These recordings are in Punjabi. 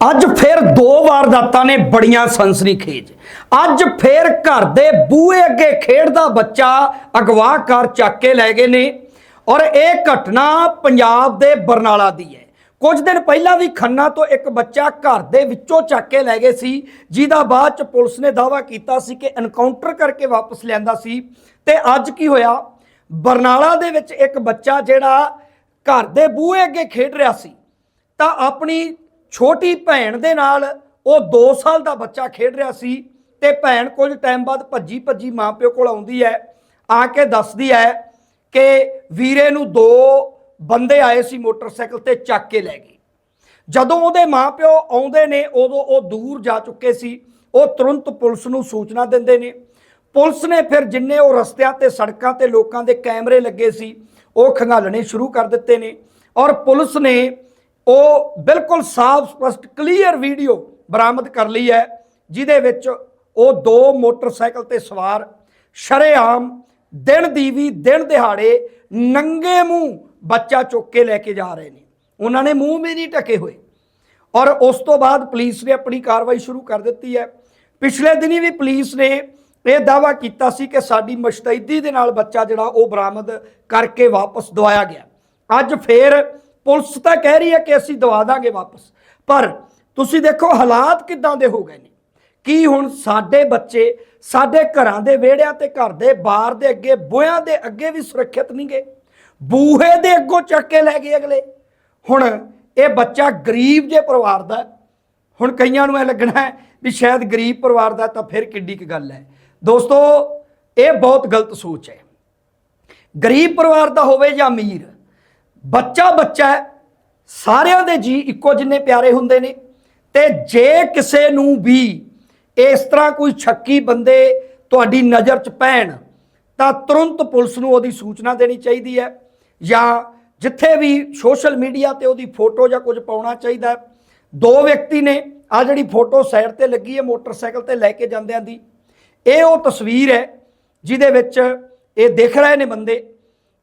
ਅੱਜ ਫਿਰ ਦੋ ਵਾਰਦਾਤਾਂ ਨੇ ਬੜੀਆਂ ਸਨਸਨੀਖੇਜ ਅੱਜ ਫਿਰ ਘਰ ਦੇ ਬੂਹੇ ਅੱਗੇ ਖੇਡਦਾ ਬੱਚਾ ਅਗਵਾ ਕਰ ਚੱਕ ਕੇ ਲੈ ਗਏ ਨੇ। ਔਰ ਇਹ ਘਟਨਾ ਪੰਜਾਬ ਦੇ ਬਰਨਾਲਾ ਦੀ ਹੈ। ਕੁਝ ਦਿਨ ਪਹਿਲਾਂ ਵੀ ਖੰਨਾ ਤੋਂ ਇੱਕ ਬੱਚਾ ਘਰ ਦੇ ਵਿੱਚੋਂ ਚੱਕ ਕੇ ਲੈ ਗਏ ਸੀ, ਜਿਹਦਾ ਬਾਅਦ ਚ ਪੁਲਿਸ ਨੇ ਦਾਅਵਾ ਕੀਤਾ ਸੀ ਕਿ ਐਨਕਾਊਂਟਰ ਕਰਕੇ ਵਾਪਸ ਲਿਆਂਦਾ ਸੀ। ਤੇ ਅੱਜ ਕੀ ਹੋਇਆ? ਬਰਨਾਲਾ ਦੇ ਵਿੱਚ ਇੱਕ ਬੱਚਾ ਜਿਹੜਾ ਘਰ ਦੇ ਬੂਹੇ ਅੱਗੇ ਖੇਡ ਰਿਹਾ ਸੀ, ਤਾਂ ਆਪਣੀ ਛੋਟੀ ਭੈਣ ਦੇ ਨਾਲ ਉਹ 2 ਸਾਲ ਦਾ ਬੱਚਾ ਖੇਡ ਰਿਹਾ ਸੀ ਤੇ ਭੈਣ ਕੁਝ ਟਾਈਮ ਬਾਅਦ ਭੱਜੀ ਭੱਜੀ ਮਾਪਿਓ ਕੋਲ ਆਉਂਦੀ ਹੈ, ਆ ਕੇ ਦੱਸਦੀ ਹੈ ਕਿ ਵੀਰੇ ਨੂੰ ਦੋ ਬੰਦੇ ਆਏ ਸੀ ਮੋਟਰਸਾਈਕਲ ਤੇ ਚੱਕ ਕੇ ਲੈ ਗਏ। ਜਦੋਂ ਉਹਦੇ ਮਾਪਿਓ ਆਉਂਦੇ ਨੇ, ਉਦੋਂ ਉਹ ਦੂਰ ਜਾ ਚੁੱਕੇ ਸੀ। ਉਹ ਤੁਰੰਤ ਪੁਲਿਸ ਨੂੰ ਸੂਚਨਾ ਦਿੰਦੇ ਨੇ। ਪੁਲਿਸ ਨੇ ਫਿਰ ਜਿੰਨੇ ਉਹ ਰਸਤਿਆਂ ਤੇ ਸੜਕਾਂ ਤੇ ਲੋਕਾਂ ਦੇ ਕੈਮਰੇ ਲੱਗੇ ਸੀ, ਉਹ ਖੰਗਾਲਣੇ ਸ਼ੁਰੂ ਕਰ ਦਿੱਤੇ ਨੇ। ਔਰ ਪੁਲਿਸ ਨੇ ਉਹ ਬਿਲਕੁਲ ਸਾਫ਼, ਸਪਸ਼ਟ ਕਲੀਅਰ ਵੀਡੀਓ ਬਰਾਮਦ ਕਰ ਲਈ ਹੈ, ਜਿਹਦੇ ਵਿੱਚ ਉਹ ਦੋ ਮੋਟਰਸਾਈਕਲ ਤੇ ਸਵਾਰ, ਸ਼ਰੇਆਮ ਦਿਨ ਦੀ ਵੀ ਦਿਨ ਦਿਹਾੜੇ ਨੰਗੇ ਮੂੰਹ ਬੱਚਾ ਚੁੱਕ ਕੇ ਲੈ ਕੇ ਜਾ ਰਹੇ ਨੇ। ਉਹਨਾਂ ਨੇ ਮੂੰਹ ਵੀ ਨਹੀਂ ਢਕੇ ਹੋਏ। ਔਰ ਉਸ ਤੋਂ ਬਾਅਦ ਪੁਲਿਸ ਨੇ ਆਪਣੀ ਕਾਰਵਾਈ ਸ਼ੁਰੂ ਕਰ ਦਿੱਤੀ ਹੈ। ਪਿਛਲੇ ਦਿਨੀ ਵੀ ਪੁਲਿਸ ਨੇ ਇਹ ਦਾਵਾ ਕੀਤਾ ਸੀ ਕਿ ਸਾਡੀ ਮੁਸ਼ਤੈਦੀ ਦੇ ਨਾਲ ਬੱਚਾ ਜਿਹੜਾ ਉਹ ਬਰਾਮਦ ਕਰਕੇ ਵਾਪਸ ਦਵਾਇਆ ਗਿਆ। ਅੱਜ ਫੇਰ ਪੁਲਿਸ ਤਾਂ ਕਹਿ ਰਹੀ ਹੈ ਕਿ ਅਸੀਂ ਦਵਾ ਦਾਂਗੇ ਵਾਪਸ। ਪਰ ਤੁਸੀਂ ਦੇਖੋ ਹਾਲਾਤ ਕਿੱਦਾਂ ਦੇ ਹੋ ਗਏ ਨੇ। ਕੀ ਹੁਣ ਸਾਡੇ ਬੱਚੇ ਸਾਡੇ ਘਰਾਂ ਦੇ ਵਿਹੜਿਆਂ ਤੇ ਘਰ ਦੇ ਬਾਹਰ ਦੇ ਅੱਗੇ ਬੋਇਆਂ ਦੇ ਅੱਗੇ ਵੀ ਸੁਰੱਖਿਅਤ ਨਹੀਂ ਨਹੀਂਗੇ ਬੂਹੇ ਦੇ ਅੱਗੋਂ ਚੱਕ ਕੇ ਲੈ ਗਏ ਅਗਲੇ। ਹੁਣ ਇਹ ਬੱਚਾ ਗਰੀਬ ਜੇ ਪਰਿਵਾਰ ਦਾ ਹੁਣ ਕਈਆਂ ਨੂੰ ਇਹ ਲੱਗਣਾ ਹੈ ਵੀ ਸ਼ਾਇਦ ਗਰੀਬ ਪਰਿਵਾਰ ਦਾ ਤਾਂ ਫਿਰ ਕਿੱਡੀ ਕੁ ਗੱਲ ਹੈ। ਦੋਸਤੋ, ਇਹ ਬਹੁਤ ਗਲਤ ਸੋਚ ਹੈ। ਗਰੀਬ ਪਰਿਵਾਰ ਦਾ ਹੋਵੇ ਜਾਂ ਅਮੀਰ ਬੱਚਾ ਬੱਚਾ ਹੈ, ਸਾਰਿਆਂ ਦੇ ਜੀ ਇੱਕੋ ਜਿੰਨੇ ਪਿਆਰੇ ਹੁੰਦੇ ਨੇ। ਤੇ ਜੇ ਕਿਸੇ ਨੂੰ ਵੀ ਇਸ ਤਰ੍ਹਾਂ ਕੋਈ ਛੱਕੀ ਬੰਦੇ ਤੁਹਾਡੀ ਨਜ਼ਰ 'ਚ ਪੈਣ, ਤਾਂ ਤੁਰੰਤ ਪੁਲਿਸ ਨੂੰ ਉਹਦੀ ਸੂਚਨਾ ਦੇਣੀ ਚਾਹੀਦੀ ਹੈ ਜਾਂ ਜਿੱਥੇ ਵੀ ਸੋਸ਼ਲ ਮੀਡੀਆ ਤੇ ਉਹਦੀ ਫੋਟੋ ਜਾਂ ਕੁਝ ਪਾਉਣਾ ਚਾਹੀਦਾ ਦੋ ਵਿਅਕਤੀ ਨੇ, ਆ ਜਿਹੜੀ ਫੋਟੋ ਸਾਈਡ ਤੇ ਲੱਗੀ ਹੈ, ਮੋਟਰਸਾਈਕਲ ਤੇ ਲੈ ਕੇ ਜਾਂਦਿਆਂ ਦੀ। ਇਹ ਉਹ ਤਸਵੀਰ ਹੈ, ਜਿਹਦੇ ਵਿੱਚ ਇਹ ਦਿਖ ਰਹੇ ਨੇ ਬੰਦੇ।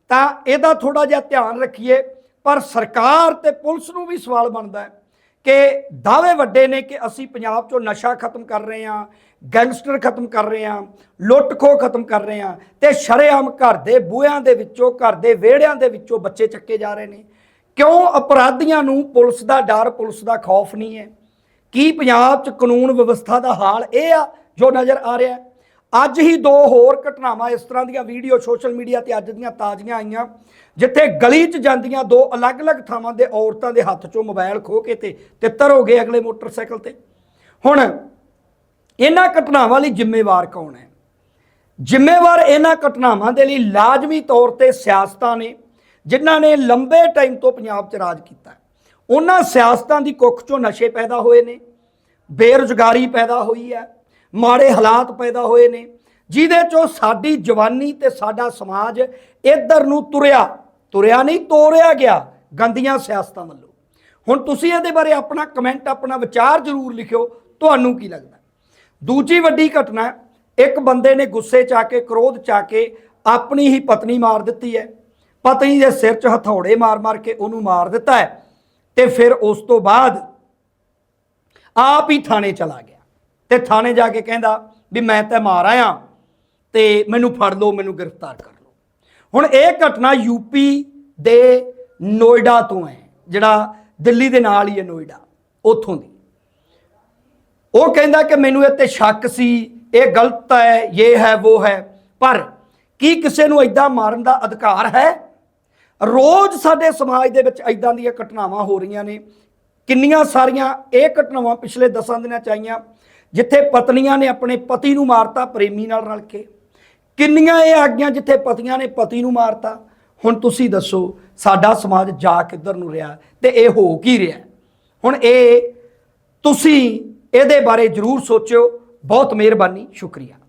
ਤਾਂ ਇਹਦਾ ਥੋੜਾ ਜਿਹਾ ਧਿਆਨ ਰੱਖੀਏ। ਪਰ ਸਰਕਾਰ ਤੇ ਪੁਲਿਸ ਨੂੰ ਵੀ ਸਵਾਲ ਬਣਦਾ ਹੈ ਕਿ ਦਾਅਵੇ ਵੱਡੇ ਨੇ ਕਿ ਅਸੀਂ ਪੰਜਾਬ 'ਚੋਂ ਨਸ਼ਾ ਖਤਮ ਕਰ ਰਹੇ ਹਾਂ, ਗੈਂਗਸਟਰ ਖਤਮ ਕਰ ਰਹੇ ਹਾਂ ਲੁੱਟ ਖੋਹ ਖਤਮ ਕਰ ਰਹੇ ਹਾਂ ਤੇ ਸ਼ਰੇਆਮ ਘਰ ਦੇ ਬੂਹਿਆਂ ਦੇ ਵਿੱਚੋਂ, ਘਰ ਦੇ ਵਿਹੜਿਆਂ ਦੇ ਵਿੱਚੋਂ ਬੱਚੇ ਚੱਕੇ ਜਾ ਰਹੇ ਨੇ। ਕਿਉਂ ਅਪਰਾਧੀਆਂ ਨੂੰ ਪੁਲਿਸ ਦਾ ਡਰ, ਪੁਲਿਸ ਦਾ ਖੌਫ ਨਹੀਂ ਹੈ? ਕੀ ਪੰਜਾਬ 'ਚ ਕਾਨੂੰਨ ਵਿਵਸਥਾ ਦਾ ਹਾਲ ਇਹ ਆ ਜੋ ਨਜ਼ਰ ਆ ਰਿਹਾ ਅੱਜ ਹੀ ਦੋ ਹੋਰ ਘਟਨਾਵਾਂ ਇਸ ਤਰ੍ਹਾਂ ਦੀਆਂ ਵੀਡੀਓ ਸੋਸ਼ਲ ਮੀਡੀਆ ਤੇ ਅੱਜ ਦੀਆਂ ਤਾਜ਼ੀਆਂ ਆਈਆਂ, ਜਿੱਥੇ ਗਲੀ 'ਚ ਜਾਂਦੀਆਂ ਦੋ ਅਲੱਗ-ਅਲੱਗ ਥਾਵਾਂ ਦੇ ਔਰਤਾਂ ਦੇ ਹੱਥ 'ਚੋਂ ਮੋਬਾਈਲ ਖੋਹ ਕੇ ਤੇ ਤਿੱਤਰ ਹੋ ਗਏ ਅਗਲੇ ਮੋਟਰਸਾਈਕਲ ਤੇ। ਹੁਣ ਇਹਨਾਂ ਘਟਨਾਵਾਂ ਲਈ ਜ਼ਿੰਮੇਵਾਰ ਕੌਣ ਹੈ? ਜ਼ਿੰਮੇਵਾਰ ਇਹਨਾਂ ਘਟਨਾਵਾਂ ਦੇ ਲਈ ਲਾਜ਼ਮੀ ਤੌਰ ਤੇ ਸਿਆਸਤਾਂ ਨੇ, ਜਿਨ੍ਹਾਂ ਨੇ ਲੰਬੇ ਟਾਈਮ ਤੋਂ ਪੰਜਾਬ 'ਚ ਰਾਜ ਕੀਤਾ। ਉਹਨਾਂ ਸਿਆਸਤਾਂ ਦੀ ਕੁੱਖ 'ਚੋਂ ਨਸ਼ੇ ਪੈਦਾ ਹੋਏ ਨੇ, ਬੇਰੁਜ਼ਗਾਰੀ ਪੈਦਾ ਹੋਈ ਹੈ ਮਾੜੇ ਹਾਲਾਤ ਪੈਦਾ ਹੋਏ ਨੇ, ਜਿਹਦੇ 'ਚੋਂ ਸਾਡੀ ਜਵਾਨੀ ਤੇ ਸਾਡਾ ਸਮਾਜ ਇੱਧਰ ਨੂੰ ਤੁਰਿਆ ਤੁਰਿਆ ਨਹੀਂ, ਤੋਰਿਆ ਗਿਆ ਗੰਦੀਆਂ ਸਿਆਸਤਾਂ ਵੱਲੋਂ। ਹੁਣ ਤੁਸੀਂ ਇਹਦੇ ਬਾਰੇ ਆਪਣਾ ਕਮੈਂਟ ਆਪਣਾ ਵਿਚਾਰ ਜ਼ਰੂਰ ਲਿਖਿਓ, ਤੁਹਾਨੂੰ ਕੀ ਲੱਗਦਾ? ਦੂਜੀ ਵੱਡੀ ਘਟਨਾ, ਇੱਕ ਬੰਦੇ ਨੇ ਗੁੱਸੇ ਚ ਆ ਕੇ, ਕ੍ਰੋਧ ਚ ਆ ਕੇ ਆਪਣੀ ਹੀ ਪਤਨੀ ਮਾਰ ਦਿੱਤੀ ਹੈ। ਪਤਨੀ ਦੇ ਸਿਰ 'ਚ ਹਥੌੜੇ ਮਾਰ-ਮਾਰ ਕੇ ਉਹਨੂੰ ਮਾਰ ਦਿੱਤਾ ਹੈ ਤੇ ਫਿਰ ਉਸ ਤੋਂ ਬਾਅਦ ਆਪ ਹੀ ਥਾਣੇ ਚਲਾ ਗਿਆ। ਤੇ ਥਾਣੇ ਜਾ ਕੇ ਕਹਿੰਦਾ ਵੀ ਮੈਂ ਤਾਂ ਮਾਰ ਆਇਆ ਤੇ ਮੈਨੂੰ ਫੜ ਲਓ, ਮੈਨੂੰ ਗ੍ਰਿਫਤਾਰ ਕਰ ਲਓ। ਹੁਣ ਇਹ ਘਟਨਾ ਯੂਪੀ ਦੇ ਨੋਇਡਾ ਤੋਂ ਹੈ, ਜਿਹੜਾ ਦਿੱਲੀ ਦੇ ਨਾਲ ਹੀ ਹੈ ਨੋਇਡਾ, ਉੱਥੋਂ ਦੀ। ਉਹ ਕਹਿੰਦਾ ਕਿ ਮੈਨੂੰ ਇਹ ਤੇ ਸ਼ੱਕ ਸੀ, ਇਹ ਗਲਤ ਹੈ, ਇਹ ਹੈ ਉਹ ਹੈ, ਪਰ ਕੀ ਕਿਸੇ ਨੂੰ ਐਦਾਂ ਮਾਰਨ ਦਾ ਅਧਿਕਾਰ ਹੈ? ਰੋਜ਼ ਸਾਡੇ ਸਮਾਜ ਦੇ ਵਿੱਚ ਐਦਾਂ ਦੀਆਂ ਘਟਨਾਵਾਂ ਹੋ ਰਹੀਆਂ ਨੇ। ਕਿੰਨੀਆਂ ਸਾਰੀਆਂ ਇਹ ਘਟਨਾਵਾਂ ਪਿਛਲੇ 10 ਦਿਨਾਂ ਚ ਆਈਆਂ ਜਿੱਥੇ ਪਤਨੀਆਂ ਨੇ ਆਪਣੇ ਪਤੀ ਨੂੰ ਮਾਰਤਾ ਪ੍ਰੇਮੀ ਨਾਲ ਰਲ ਕੇ। ਕਿੰਨੀਆਂ ਇਹ ਆ ਜਿੱਥੇ ਪਤੀਆਂ ਨੇ ਪਤੀ ਨੂੰ ਮਾਰਤਾ? ਹੁਣ ਤੁਸੀਂ ਦੱਸੋ, ਸਾਡਾ ਸਮਾਜ ਜਾ ਕਿੱਧਰ ਨੂੰ ਰਿਹਾ ਤੇ ਇਹ ਹੋ ਕੀ ਰਿਹਾ ਹੁਣ ਇਹ ਤੁਸੀਂ ਇਹਦੇ ਬਾਰੇ ਜਰੂਰ ਸੋਚਿਓ। ਬਹੁਤ ਮਿਹਰਬਾਨੀ, ਸ਼ੁਕਰੀਆ।